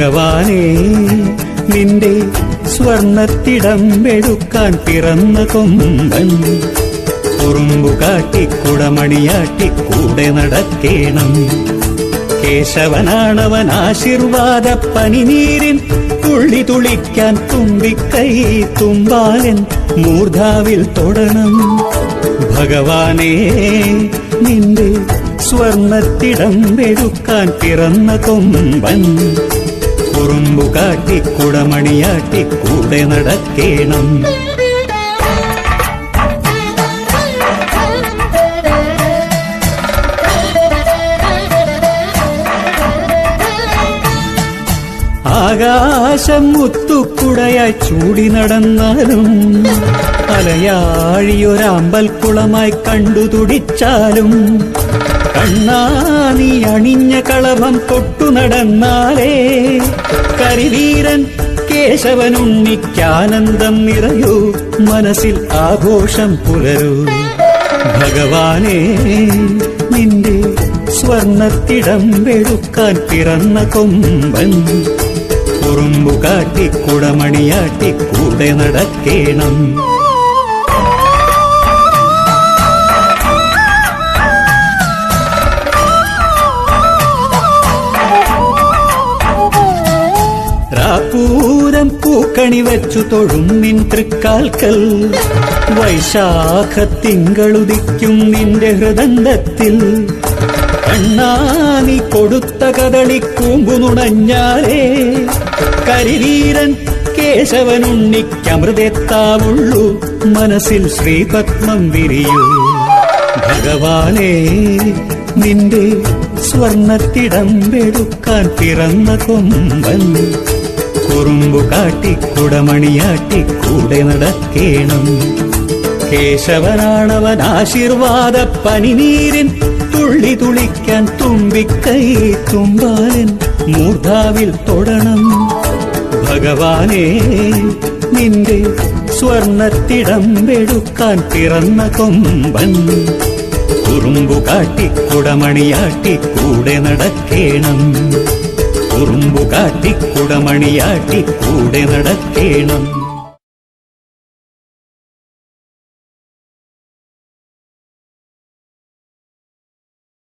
ഭഗവാനേ നിന്റെ സ്വർണത്തിടം വെടുക്കാൻ പിറന്ന കൊമ്പൻ. കുറുമ്പു കാട്ടി കുടമണിയാട്ടി കൂടെ നടക്കേണം. കേശവനാണവൻ ആശീർവാദ പനിനീരിൻ തുള്ളി തുളിക്കാൻ തുമ്പിക്കൈ തുമ്പാലൻ മൂർധാവിൽ തൊടണം. ഭഗവാനേ നിന്റെ സ്വർണത്തിടം വെടുക്കാൻ പിറന്ന കൊമ്പൻ. കുറുമ്പു കാട്ടി കുടമണിയാട്ടി കൂടെ നടക്കേണം. ആകാശം മുത്തുക്കുടയായി ചൂടി നടന്നാലും തലയാഴിയൊരാമ്പൽക്കുളമായി കണ്ടു തുടിച്ചാലും കണ്ണാ നീ അണിഞ്ഞ കളഭം തൊട്ടു നടന്നാലേ കരിവീരൻ കേശവനുണ്ണിക്കാനന്ദം നിറയൂ മനസ്സിൽ ആഘോഷം പുലരൂ. ഭഗവാനെ നിന്റെ സ്വർണത്തിടം വെടുക്കാൻ പിറന്ന കൊമ്പൻ കുറുമ്പു കാട്ടി കുടമണിയാട്ടി കൂടെ നടക്കേണം. പൂരം പൂക്കണി വെച്ചു തൊഴും നിൻ തൃക്കാൽക്കൽ. വൈശാഖ നിന്റെ ഹൃദന്തത്തിൽ. കണ്ണാനി കൊടുത്ത കദളിക്കൂമ്പു നുണഞ്ഞാലേ. കരിവീരൻ കേശവനുണ്ണിക്കമൃതെത്താവുള്ളൂ. മനസ്സിൽ ശ്രീപത്മം വിരിയൂ. ഭഗവാനേ നിന്റെ സ്വർണത്തിടം വെടുക്കാൻ പിറന്ന കൊമ്പൻ. കുറുമ്പു കാട്ടി കുടമണിയാട്ടി കൂടെ നടക്കേണം. കേശവനാണവൻ ആശീർവാദ പനിനീരിൻ തുള്ളി തുളിക്കാൻ തുമ്പിക്കൈ തുമ്പാലൻ മൂർധാവിൽ തൊടണം. ഭഗവാനെ നിന്റെ സ്വർണത്തിടം വെടുക്കാൻ പിറന്ന കൊമ്പൻ. കുറുമ്പു കാട്ടി കുടമണിയാട്ടി കൂടെ നടക്കേണം. കുറുമ്പു കാട്ടി കുടമണിയാട്ടി കൂടെ നടക്കേണം.